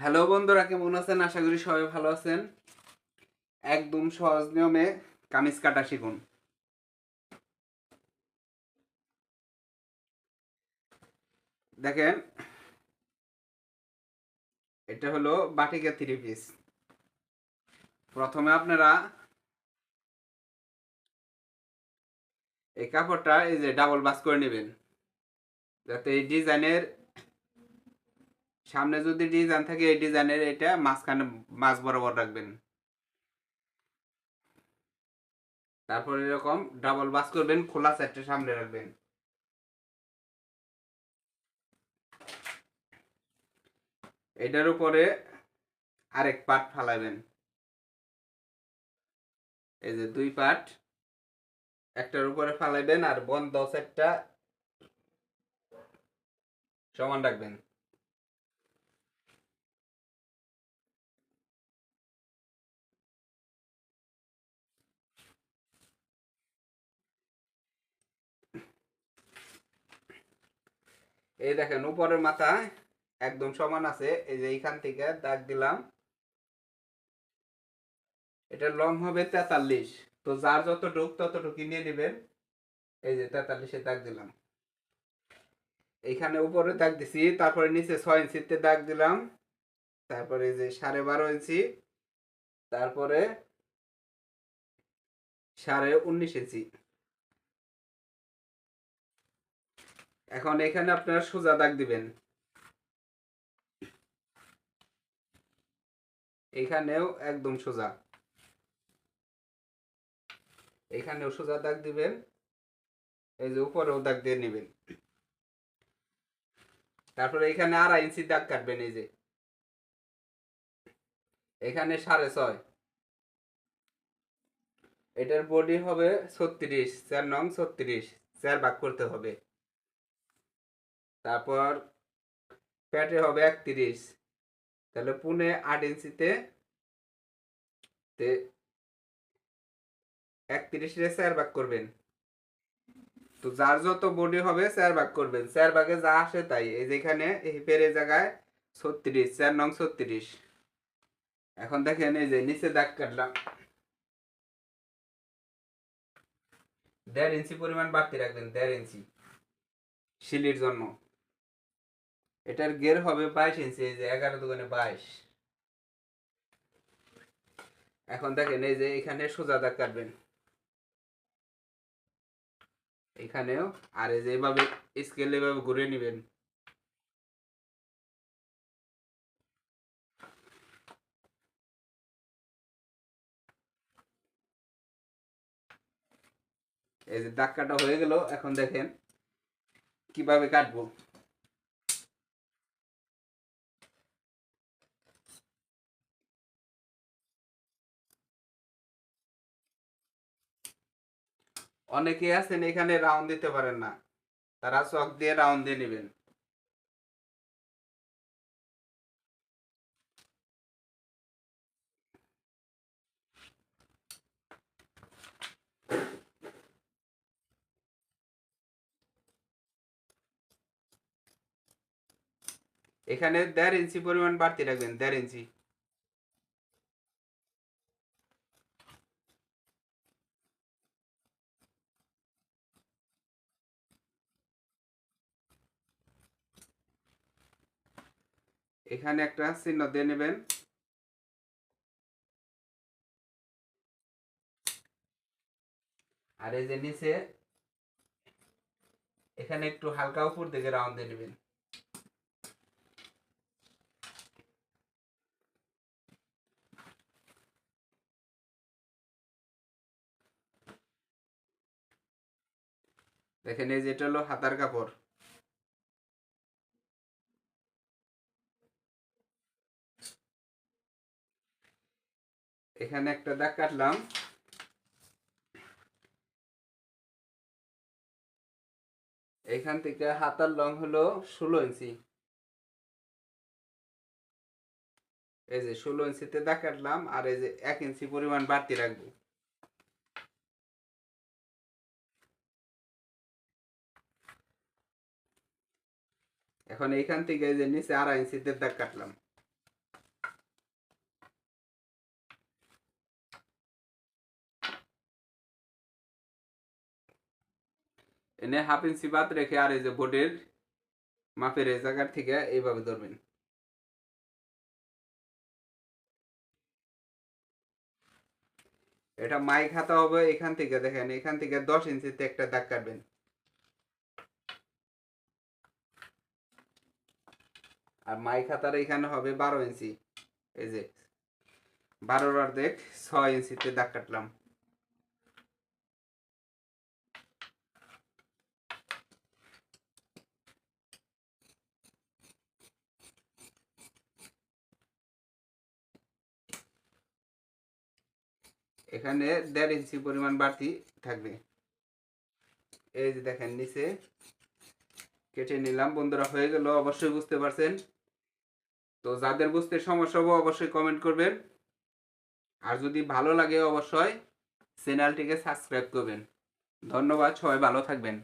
Hello বন্ধুরা, কেমন আছেন? আশা করি সবাই ভালো আছেন। একদম সহজ নিয়মে কামিজ কাটা শিখুন। দেখেন, এটা হলো বাটিকা থ্রি পিস প্রথমে আপনারা এই কাপড়টা এই যে ডাবল বাস করে নেবেন। যাতে এই ডিজাইনের সামনে যদি ডিজাইন থাকে, এই ডিজাইনের এটা মাঝখানে মাছ বরাবর রাখবেন। তারপর এরকম ডাবল বাস করবেন, খোলা সাইডটা সামনে রাখবেন। এটার উপরে আরেক পাট ফালাবেন। এই যে দুই পাট একটার উপরে ফালাইবেন আর বন্ধ সাইডটা সমান রাখবেন। এই দেখেন, উপরের মাথা একদম সমান আছে, এই যে এইখান থেকে দাগ দিলাম। এটা লং হবে তেতাল্লিশ। তো যার যতটুক ততটুকু নিয়ে নেবেন। এই যে তেতাল্লিশে দাগ দিলাম। এইখানে উপরে দাগ দিছি, তারপরে নিচে ছয় ইঞ্চিতে দাগ দিলাম। তারপরে এই যে সাড়ে বারো ইঞ্চি, তারপরে সাড়ে উনিশ ইঞ্চি। এখন এখানে আপনারা সোজা দাগ দিবেন। এখানেও একদম সোজা। এখানেও সোজা দাগ দিবেন, এই যে উপরেও দাগ দিয়ে নেবেন। তারপরে এখানে আড়াই ইঞ্চি দাগ কাটবেন, এই যে। এখানে সাড়ে ছয়। এটার বডি হবে ছত্রিশ, চার নং ছত্রিশ, চার ভাগ করতে হবে। তারপর প্যাটে হবে একত্রিশ। তাহলে পুনে আট ইঞ্চিতে একত্রিশে চার ভাগ করবেন। তো যার যত বডি হবে চার ভাগ করবেন। চার ভাগে যা আসে তাই। এই যেখানে এই পেরে জায়গায় ছত্রিশ চার নং ছত্রিশ। এখন দেখেন এই যে নিচে দাগ কাটলাম। দেড় ইঞ্চি পরিমাণ বাড়তি রাখবেন, দেড় ইঞ্চি। শিলির জন্য। এটার গের হবে বাইশ ইঞ্চি, এই যে এগারো দোকানে বাইশ। এখন দেখেন এই যে এখানে সোজা দাগ কাটবেন। এখানেও, আর এই যে এভাবে স্কেল এভাবে ঘুরে নেবেন। এই যে দাগ কাটা হয়ে গেল, এখন দেখেন কীভাবে কাটবো। অনেকে আছেন এখানে রাউন্ড দিতে পারেন না। তারা চক দিয়ে রাউন্ড দিয়ে নেবেন। এখানে দেড় ইঞ্চি পরিমাণ বাড়তি রাখবেন, দেড় ইঞ্চি। এখানে একটা চিহ্ন দিয়ে নেবেন। আর এই যে নিচে, এখানে একটু হালকা উপর দিকে রাউন্ড দিয়ে নেবেন। দেখেন, এই যেটা হলো হাতার কাপড়। এখানে একটা দাগ কাটলাম। এখান থেকে হাতার লং হলো ষোলো ইঞ্চি। এই যে ষোলো ইঞ্চিতে দাগ কাটলাম, আর এই যে এক ইঞ্চি পরিমাণ বাড়তি রাখব। এখন এইখান থেকে যে নিচে আড়াই ইঞ্চিতে দাগ কাটলাম। এনে হাফ ইঞ্চি বাদ রেখে আর এই যে বোর্ডের মাপের এই জায়গার থেকে এইভাবে ধরবেন। এটা মাই খাতা হবে এখান থেকে, দেখেন, এখান থেকে দশ ইঞ্চিতে একটা দাগ কাটবেন। আর মাই খাতার এখানে হবে বারো ইঞ্চি। এই যে, বারোর অর্ধেক ছয় ইঞ্চিতে দাগ কাটলাম। এখানে দেড় ইঞ্চি পরিমাণ বাড়তি থাকবে। এই যে দেখেন, নিচে কেটে নিলাম। বন্ধুরা, হয়ে গেল, অবশ্যই বুঝতে পারছেন। তো যাদের বুঝতে সমস্যা হবে, অবশ্যই কমেন্ট করবেন। আর যদি ভালো লাগে, অবশ্যই চ্যানেলটিকে সাবস্ক্রাইব করবেন। ধন্যবাদ, সবাই ভালো থাকবেন।